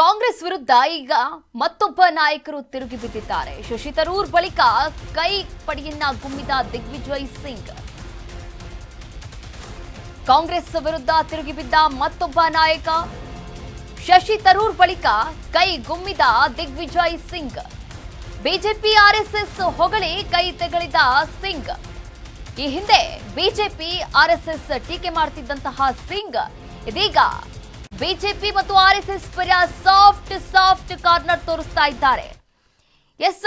ಕಾಂಗ್ರೆಸ್ ವಿರುದ್ಧ ಈಗ ಮತ್ತೊಬ್ಬ ನಾಯಕರು ತಿರುಗಿ ಬಿದ್ದಿದ್ದಾರೆ. ಶಶಿ ತರೂರ್ ಬಳಿಕ ಕೈ ಪಡೆಯನ್ನ ಗುಮ್ಮಿದ ದಿಗ್ವಿಜಯ್ ಸಿಂಗ್. ಕಾಂಗ್ರೆಸ್ ವಿರುದ್ಧ ತಿರುಗಿ ಬಿದ್ದ ಮತ್ತೊಬ್ಬ ನಾಯಕ ಶಶಿ ತರೂರ್ ಬಳಿಕ ಕೈ ಗುಮ್ಮಿದ ದಿಗ್ವಿಜಯ್ ಸಿಂಗ್. ಬಿಜೆಪಿ ಆರ್ಎಸ್ಎಸ್ ಹೊಗಳಿ ಕೈ ತೆಗಳಿದ ಸಿಂಗ್. ಈ ಹಿಂದೆ ಬಿಜೆಪಿ ಆರ್ಎಸ್ಎಸ್ ಟೀಕೆ ಮಾಡ್ತಿದ್ದಂತಹ ಸಿಂಗ್ ಇದೀಗ ಬಿಜೆಪಿ ಮತ್ತು ಆರ್ಎಸ್ಎಸ್ ಪರ ಸಾಫ್ಟ್ ಸಾಫ್ಟ್ ಕಾರ್ನರ್ ತೋರಿಸ್ತಾ ಇದ್ದಾರೆ. ಎಸ್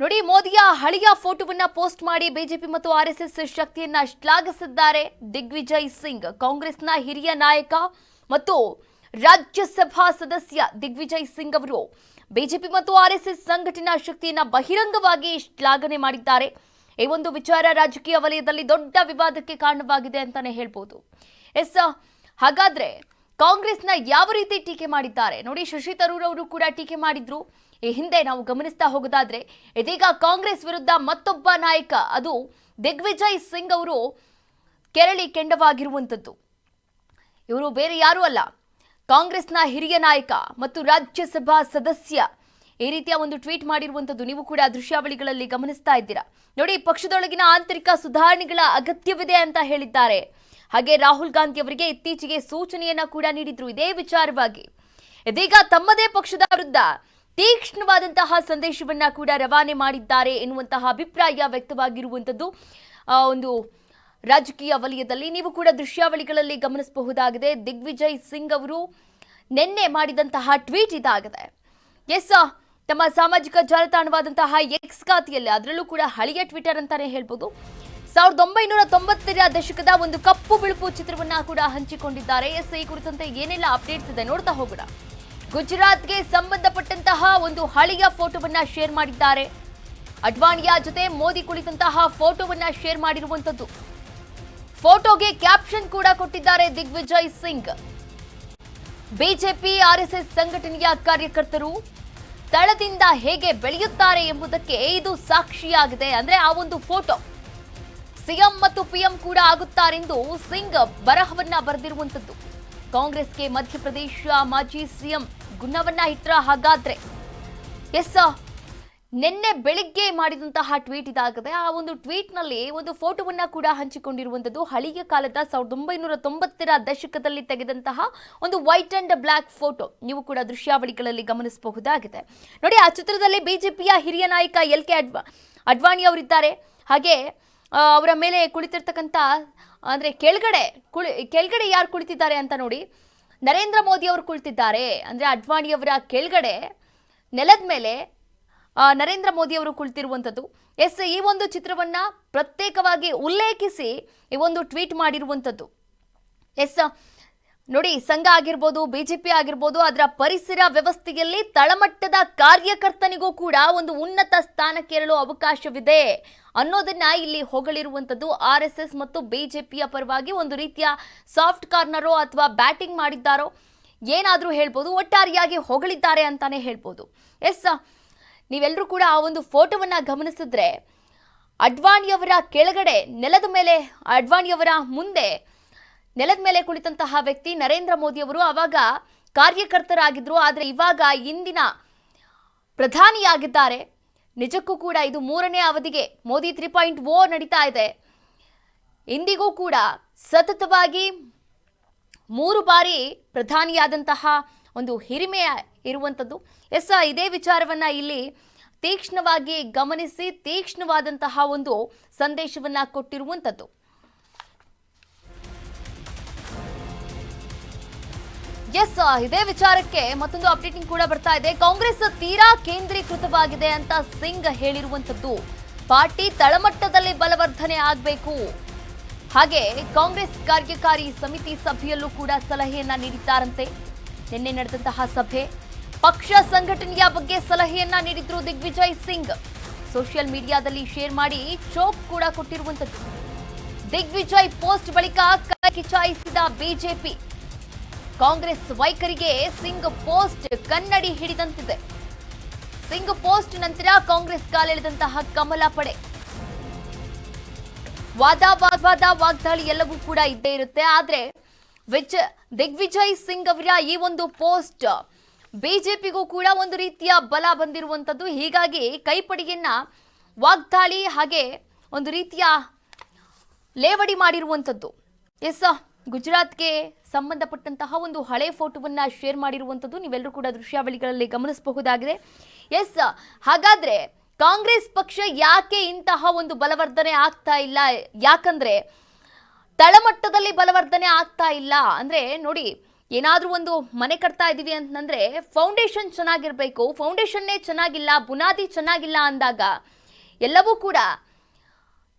ನೋಡಿ, ಮೋದಿಯ ಹಳೆಯ ಫೋಟೋವನ್ನ ಪೋಸ್ಟ್ ಮಾಡಿ ಬಿಜೆಪಿ ಮತ್ತು ಆರ್ಎಸ್ಎಸ್ ಶಕ್ತಿಯನ್ನ ಶ್ಲಾಘಿಸಿದ್ದಾರೆ. ದಿಗ್ವಿಜಯ್ ಸಿಂಗ್, ಕಾಂಗ್ರೆಸ್ನ ಹಿರಿಯ ನಾಯಕ ಮತ್ತು ರಾಜ್ಯಸಭಾ ಸದಸ್ಯ ದಿಗ್ವಿಜಯ್ ಸಿಂಗ್ ಅವರು ಬಿಜೆಪಿ ಮತ್ತು ಆರ್ಎಸ್ಎಸ್ ಸಂಘಟನಾ ಶಕ್ತಿಯನ್ನ ಬಹಿರಂಗವಾಗಿ ಶ್ಲಾಘನೆ ಮಾಡಿದ್ದಾರೆ. ಈ ಒಂದು ವಿಚಾರ ರಾಜಕೀಯ ವಲಯದಲ್ಲಿ ದೊಡ್ಡ ವಿವಾದಕ್ಕೆ ಕಾರಣವಾಗಿದೆ ಅಂತಾನೆ ಹೇಳ್ಬೋದು. ಎಸ್ ಹಾಗಾದ್ರೆ ಕಾಂಗ್ರೆಸ್ನ ಯಾವ ರೀತಿ ಟೀಕೆ ಮಾಡಿದ್ದಾರೆ? ನೋಡಿ, ಶಶಿ ತರೂರ್ ಅವರು ಕೂಡ ಟೀಕೆ ಮಾಡಿದ್ರು. ಈ ಹಿಂದೆ ನಾವು ಗಮನಿಸ್ತಾ ಹೋಗೋದಾದ್ರೆ, ಇದೀಗ ಕಾಂಗ್ರೆಸ್ ವಿರುದ್ಧ ಮತ್ತೊಬ್ಬ ನಾಯಕ, ಅದು ದಿಗ್ವಿಜಯ್ ಸಿಂಗ್ ಅವರು ಕೆರಳಿ ಕೆಂಡವಾಗಿರುವಂಥದ್ದು. ಇವರು ಬೇರೆ ಯಾರೂ ಅಲ್ಲ. ಕಾಂಗ್ರೆಸ್ನ ಹಿರಿಯ ನಾಯಕ ಮತ್ತು ರಾಜ್ಯಸಭಾ ಸದಸ್ಯ. ಈ ರೀತಿಯ ಒಂದು ಟ್ವೀಟ್ ಮಾಡಿರುವಂಥದ್ದು ನೀವು ಕೂಡ ದೃಶ್ಯಾವಳಿಗಳಲ್ಲಿ ಗಮನಿಸ್ತಾ ಇದ್ದೀರಾ. ನೋಡಿ, ಪಕ್ಷದೊಳಗಿನ ಆಂತರಿಕ ಸುಧಾರಣೆಗಳ ಅಗತ್ಯವಿದೆ ಅಂತ ಹೇಳಿದ್ದಾರೆ. ಹಾಗೆ ರಾಹುಲ್ ಗಾಂಧಿ ಅವರಿಗೆ ಇತ್ತೀಚೆಗೆ ಸೂಚನೆಯನ್ನ ಕೂಡ ನೀಡಿದ್ರು ಇದೇ ವಿಚಾರವಾಗಿ. ಇದೀಗ ತಮ್ಮದೇ ಪಕ್ಷದ ವಿರುದ್ಧ ತೀಕ್ಷ್ಣವಾದಂತಹ ಸಂದೇಶವನ್ನ ಕೂಡ ರವಾನೆ ಮಾಡಿದ್ದಾರೆ ಎನ್ನುವಂತಹ ಅಭಿಪ್ರಾಯ ವ್ಯಕ್ತವಾಗಿರುವಂಥದ್ದು ಒಂದು ರಾಜಕೀಯ ವಲಯದಲ್ಲಿ. ನೀವು ಕೂಡ ದೃಶ್ಯಾವಳಿಗಳಲ್ಲಿ ಗಮನಿಸಬಹುದಾಗಿದೆ, ದಿಗ್ವಿಜಯ್ ಸಿಂಗ್ ಅವರು ನಿನ್ನೆ ಮಾಡಿದಂತಹ ಟ್ವೀಟ್ ಇದಾಗಿದೆ. ಎಸ್ ತಮ್ಮ ಸಾಮಾಜಿಕ ಜಾಲತಾಣವಾದಂತಹ ಎಕ್ಸ್ ಖಾತೆಯಲ್ಲಿ, ಅದರಲ್ಲೂ ಕೂಡ ಹಳೆಯ ಟ್ವಿಟರ್ ಅಂತಾನೆ ಹೇಳ್ಬೋದು. ಸಾವಿರದ ಒಂಬೈನೂರ ತೊಂಬತ್ತರ ದಶಕದ ಒಂದು ಕಪ್ಪು ಬಿಳುಪು ಚಿತ್ರವನ್ನ ಕೂಡ ಹಂಚಿಕೊಂಡಿದ್ದಾರೆ. ಎಸ್ ಈ ಕುರಿತಂತೆ ಏನೆಲ್ಲ ಅಪ್ಡೇಟ್ಸ್ ಇದೆ ನೋಡ್ತಾ ಹೋಗೋಣ. ಗುಜರಾತ್ಗೆ ಸಂಬಂಧಪಟ್ಟಂತಹ ಒಂದು ಹಳೆಯ ಫೋಟೋವನ್ನ ಶೇರ್ ಮಾಡಿದ್ದಾರೆ. ಅಡ್ವಾಣಿಯ ಜೊತೆ ಮೋದಿ ಕುಳಿತಂತಹ ಫೋಟೋವನ್ನ ಶೇರ್ ಮಾಡಿರುವಂತದ್ದು ಫೋಟೋಗೆ ಕ್ಯಾಪ್ಷನ್ ಕೂಡ ಕೊಟ್ಟಿದ್ದಾರೆ ದಿಗ್ವಿಜಯ್ ಸಿಂಗ್. ಬಿಜೆಪಿ ಆರ್ಎಸ್ಎಸ್ ಸಂಘಟನೆಯ ಕಾರ್ಯಕರ್ತರು ತಳದಿಂದ ಹೇಗೆ ಬೆಳೆಯುತ್ತಾರೆ ಎಂಬುದಕ್ಕೆ ಇದು ಸಾಕ್ಷಿಯಾಗಿದೆ. ಅಂದ್ರೆ ಆ ಒಂದು ಫೋಟೋ ಸಿಎಂ ಮತ್ತು ಪಿಎಂ ಕೂಡ ಆಗುತ್ತಾರೆಂದು ಸಿಂಗ್ ಬರಹವನ್ನ ಬರೆದಿರುವಂತದ್ದು ಕಾಂಗ್ರೆಸ್ಗೆ ಮಧ್ಯಪ್ರದೇಶ ಮಾಜಿ ಸಿಎಂ ಗುಣವನ್ನ ಇಟ್ರ ಹಾಗಾದ್ರೆ. ಎಸ್, ನಿನ್ನೆ ಬೆಳಿಗ್ಗೆ ಮಾಡಿದಂತಹ ಟ್ವೀಟ್ ಇದಾಗಿದೆ ಆ ಒಂದು ಟ್ವೀಟ್ನಲ್ಲಿ ಒಂದು ಫೋಟೋವನ್ನ ಕೂಡ ಹಂಚಿಕೊಂಡಿರುವಂಥದ್ದು. ಹಳೆಯ ಕಾಲದ ಸಾವಿರದ ಒಂಬೈನೂರ ತೊಂಬತ್ತರ ದಶಕದಲ್ಲಿ ತೆಗೆದಂತಹ ಒಂದು ವೈಟ್ ಅಂಡ್ ಬ್ಲ್ಯಾಕ್ ಫೋಟೋ. ನೀವು ಕೂಡ ದೃಶ್ಯಾವಳಿಗಳಲ್ಲಿ ಗಮನಿಸಬಹುದಾಗಿದೆ. ನೋಡಿ, ಆ ಚಿತ್ರದಲ್ಲಿ ಬಿಜೆಪಿಯ ಹಿರಿಯ ನಾಯಕ ಎಲ್ ಕೆ ಅಡ್ವಾ, ಅಡ್ವಾಣಿ ಅವರಿದ್ದಾರೆ. ಹಾಗೆ ಅವರ ಮೇಲೆ ಕುಳಿತಿರ್ತಕ್ಕಂಥ, ಅಂದರೆ ಕೆಳಗಡೆ, ಕುಳಿ, ಕೆಳಗಡೆ ಯಾರು ಕುಳಿತಿದ್ದಾರೆ ಅಂತ ನೋಡಿ, ನರೇಂದ್ರ ಮೋದಿ ಅವರು ಕುಳಿತಿದ್ದಾರೆ. ಅಂದರೆ ಅಡ್ವಾಣಿಯವರ ಕೆಳಗಡೆ, ನೆಲದ ಮೇಲೆ ನರೇಂದ್ರ ಮೋದಿ ಅವರು ಕುಳಿತಿರುವಂಥದ್ದು. ಎಸ್, ಈ ಒಂದು ಚಿತ್ರವನ್ನು ಪ್ರತ್ಯೇಕವಾಗಿ ಉಲ್ಲೇಖಿಸಿ ಈ ಒಂದು ಟ್ವೀಟ್ ಮಾಡಿರುವಂಥದ್ದು. ಎಸ್ ನೋಡಿ, ಸಂಘ ಆಗಿರ್ಬೋದು ಬಿಜೆಪಿ ಆಗಿರ್ಬೋದು, ಅದರ ಪರಿಸರ ವ್ಯವಸ್ಥೆಯಲ್ಲಿ ತಳಮಟ್ಟದ ಕಾರ್ಯಕರ್ತನಿಗೂ ಕೂಡ ಒಂದು ಉನ್ನತ ಸ್ಥಾನಕ್ಕೇರಲು ಅವಕಾಶವಿದೆ ಅನ್ನೋದನ್ನ ಇಲ್ಲಿ ಹೊಗಳಿರುವಂಥದ್ದು ಆರ್ ಎಸ್ ಎಸ್ ಮತ್ತು ಬಿಜೆಪಿಯ ಪರವಾಗಿ ಒಂದು ರೀತಿಯ ಸಾಫ್ಟ್ ಕಾರ್ನರೋ ಅಥವಾ ಬ್ಯಾಟಿಂಗ್ ಮಾಡಿದ್ದಾರೋ ಏನಾದರೂ ಹೇಳ್ಬೋದು, ಒಟ್ಟಾರೆಯಾಗಿ ಹೊಗಳಿದ್ದಾರೆ ಅಂತಾನೆ ಹೇಳ್ಬೋದು. ಎಸ್ ನೀವೆಲ್ಲರೂ ಕೂಡ ಆ ಒಂದು ಫೋಟೋವನ್ನ ಗಮನಿಸಿದ್ರೆ, ಅಡ್ವಾಣಿಯವರ ಕೆಳಗಡೆ, ನೆಲದ ಮೇಲೆ ಅಡ್ವಾಣಿಯವರ ಮುಂದೆ ನೆಲದ ಮೇಲೆ ಕುಳಿತಂತಹ ವ್ಯಕ್ತಿ ನರೇಂದ್ರ ಮೋದಿ ಅವರು ಅವಾಗ ಕಾರ್ಯಕರ್ತರಾಗಿದ್ರು, ಆದರೆ ಇವಾಗ ಇಂದಿನ ಪ್ರಧಾನಿಯಾಗಿದ್ದಾರೆ. ನಿಜಕ್ಕೂ ಕೂಡ ಇದು ಮೂರನೇ ಅವಧಿಗೆ ಮೋದಿ ತ್ರೀ ಪಾಯಿಂಟ್ ಓ ನಡೀತಾ ಇದೆ. ಇಂದಿಗೂ ಕೂಡ ಸತತವಾಗಿ ಮೂರು ಬಾರಿ ಪ್ರಧಾನಿಯಾದಂತಹ ಒಂದು ಹಿರಿಮೆ ಇರುವಂಥದ್ದು. ಎಸ್, ಇದೇ ವಿಚಾರವನ್ನ ಇಲ್ಲಿ ತೀಕ್ಷ್ಣವಾಗಿ ಗಮನಿಸಿ, ತೀಕ್ಷ್ಣವಾದಂತಹ ಒಂದು ಸಂದೇಶವನ್ನು ಕೊಟ್ಟಿರುವಂಥದ್ದು. ಎಸ್ ಇದೇ ವಿಚಾರಕ್ಕೆ ಮತ್ತೊಂದು ಅಪ್ಡೇಟಿಂಗ್ ಕೂಡ ಬರ್ತಾ ಇದೆ. ಕಾಂಗ್ರೆಸ್ ತೀರಾ ಕೇಂದ್ರೀಕೃತವಾಗಿದೆ ಅಂತ ಸಿಂಗ್ ಹೇಳಿರುವಂತದ್ದು ಪಾರ್ಟಿ ತಳಮಟ್ಟದಲ್ಲಿ ಬಲವರ್ಧನೆ ಆಗಬೇಕು. ಹಾಗೆ ಕಾಂಗ್ರೆಸ್ ಕಾರ್ಯಕಾರಿ ಸಮಿತಿ ಸಭೆಯಲ್ಲೂ ಕೂಡ ಸಲಹೆಯನ್ನ ನೀಡಿದ್ದಾರಂತೆ. ನಿನ್ನೆ ನಡೆದಂತಹ ಸಭೆ ಪಕ್ಷ ಸಂಘಟನೆಯ ಬಗ್ಗೆ ಸಲಹೆಯನ್ನ ನೀಡಿದ್ರು ದಿಗ್ವಿಜಯ್ ಸಿಂಗ್. ಸೋಷಿಯಲ್ ಮೀಡಿಯಾದಲ್ಲಿ ಶೇರ್ ಮಾಡಿ ಚೋಕ್ ಕೂಡ ಕೊಟ್ಟಿರುವಂತದ್ದು ದಿಗ್ವಿಜಯ್ ಪೋಸ್ಟ್ ಬಳಿಕ ಕಿಚಾಯಿಸಿದ ಬಿಜೆಪಿ. ಕಾಂಗ್ರೆಸ್ ವೈಖರಿಗೆ ಸಿಂಗ್ ಪೋಸ್ಟ್ ಕನ್ನಡಿ ಹಿಡಿದಂತಿದೆ. ಸಿಂಗ್ ಪೋಸ್ಟ್ ನಂತರ ಕಾಂಗ್ರೆಸ್ ಕಾಲೆಳೆದಂತಹ ಕಮಲ ಪಡೆ. ವಾದ ವಾಗ್ವಾದ ವಾಗ್ದಾಳಿ ಎಲ್ಲವೂ ಕೂಡ ಇದ್ದೇ ಇರುತ್ತೆ. ಆದ್ರೆ ವಿಜ, ದಿಗ್ವಿಜಯ್ ಸಿಂಗ್ ಅವರ ಈ ಒಂದು ಪೋಸ್ಟ್ ಬಿಜೆಪಿಗೂ ಕೂಡ ಒಂದು ರೀತಿಯ ಬಲ ಬಂದಿರುವಂಥದ್ದು ಹೀಗಾಗಿ ಕೈಪಡಿಯನ್ನ ವಾಗ್ದಾಳಿ ಹಾಗೆ ಒಂದು ರೀತಿಯ ಲೇವಡಿ ಮಾಡಿರುವಂಥದ್ದು ಎಸ್, ಗುಜರಾತ್ಗೆ ಸಂಬಂಧಪಟ್ಟಂತಹ ಒಂದು ಹಳೆ ಫೋಟೋವನ್ನು ಶೇರ್ ಮಾಡಿರುವಂಥದ್ದು ನೀವೆಲ್ಲರೂ ಕೂಡ ದೃಶ್ಯಾವಳಿಗಳಲ್ಲಿ ಗಮನಿಸಬಹುದಾಗಿದೆ. ಎಸ್, ಹಾಗಾದರೆ ಕಾಂಗ್ರೆಸ್ ಪಕ್ಷ ಯಾಕೆ ಇಂತಹ ಒಂದು ಬಲವರ್ಧನೆ ಆಗ್ತಾ ಇಲ್ಲ? ಯಾಕಂದರೆ ತಳಮಟ್ಟದಲ್ಲಿ ಬಲವರ್ಧನೆ ಆಗ್ತಾ ಇಲ್ಲ. ಅಂದರೆ ನೋಡಿ, ಏನಾದರೂ ಒಂದು ಮನೆ ಕಟ್ತಾ ಇದ್ದೀವಿ ಅಂತಂದರೆ ಫೌಂಡೇಶನ್ ಚೆನ್ನಾಗಿರಬೇಕು. ಫೌಂಡೇಶನ್ನೇ ಚೆನ್ನಾಗಿಲ್ಲ, ಬುನಾದಿ ಚೆನ್ನಾಗಿಲ್ಲ ಅಂದಾಗ ಎಲ್ಲವೂ ಕೂಡ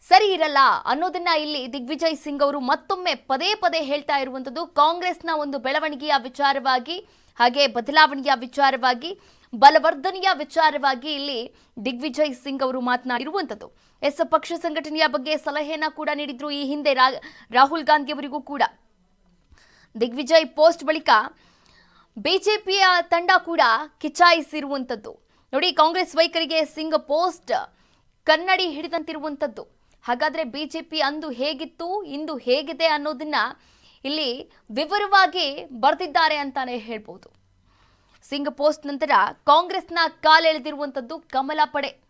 ಸರಿ ಇರಲ್ಲ ಅನ್ನೋದನ್ನ ಇಲ್ಲಿ ದಿಗ್ವಿಜಯ್ ಸಿಂಗ್ ಅವರು ಮತ್ತೊಮ್ಮೆ ಪದೇ ಪದೇ ಹೇಳ್ತಾ ಇರುವಂಥದ್ದು ಕಾಂಗ್ರೆಸ್ನ ಒಂದು ಬೆಳವಣಿಗೆಯ ವಿಚಾರವಾಗಿ, ಹಾಗೆ ಬದಲಾವಣೆಯ ವಿಚಾರವಾಗಿ, ಬಲವರ್ಧನೆಯ ವಿಚಾರವಾಗಿ ಇಲ್ಲಿ ದಿಗ್ವಿಜಯ್ ಸಿಂಗ್ ಅವರು ಮಾತನಾಡಿರುವಂಥದ್ದು ಎಸ್ ಪಕ್ಷ ಸಂಘಟನೆಯ ಬಗ್ಗೆ ಸಲಹೆಯನ್ನ ಕೂಡ ನೀಡಿದ್ರು ಈ ಹಿಂದೆ ರಾಹುಲ್ ಗಾಂಧಿ ಅವರಿಗೂ ಕೂಡ. ದಿಗ್ವಿಜಯ್ ಪೋಸ್ಟ್ ಬಳಿಕ ಬಿಜೆಪಿಯ ತಂಡ ಕೂಡ ಕಿಚಾಯಿಸಿರುವಂಥದ್ದು ನೋಡಿ, ಕಾಂಗ್ರೆಸ್ ವೈಖರಿಗೆ ಸಿಂಗ್ ಪೋಸ್ಟ್ ಕನ್ನಡಿ ಹಿಡಿದಂತಿರುವಂಥದ್ದು ಹಾಗಾದ್ರೆ ಬಿಜೆಪಿ ಅಂದು ಹೇಗಿತ್ತು, ಇಂದು ಹೇಗಿದೆ ಅನ್ನೋದನ್ನ ಇಲ್ಲಿ ವಿವರವಾಗಿ ಬರೆದಿದ್ದಾರೆ ಅಂತಾನೆ ಹೇಳ್ಬೋದು. ಸಿಂಗ್ ಪೋಸ್ಟ್ ನಂತರ ಕಾಂಗ್ರೆಸ್ನ ಕಾಲೆಳೆದಿರುವಂಥದ್ದು ಕಮಲ ಪಡೆ.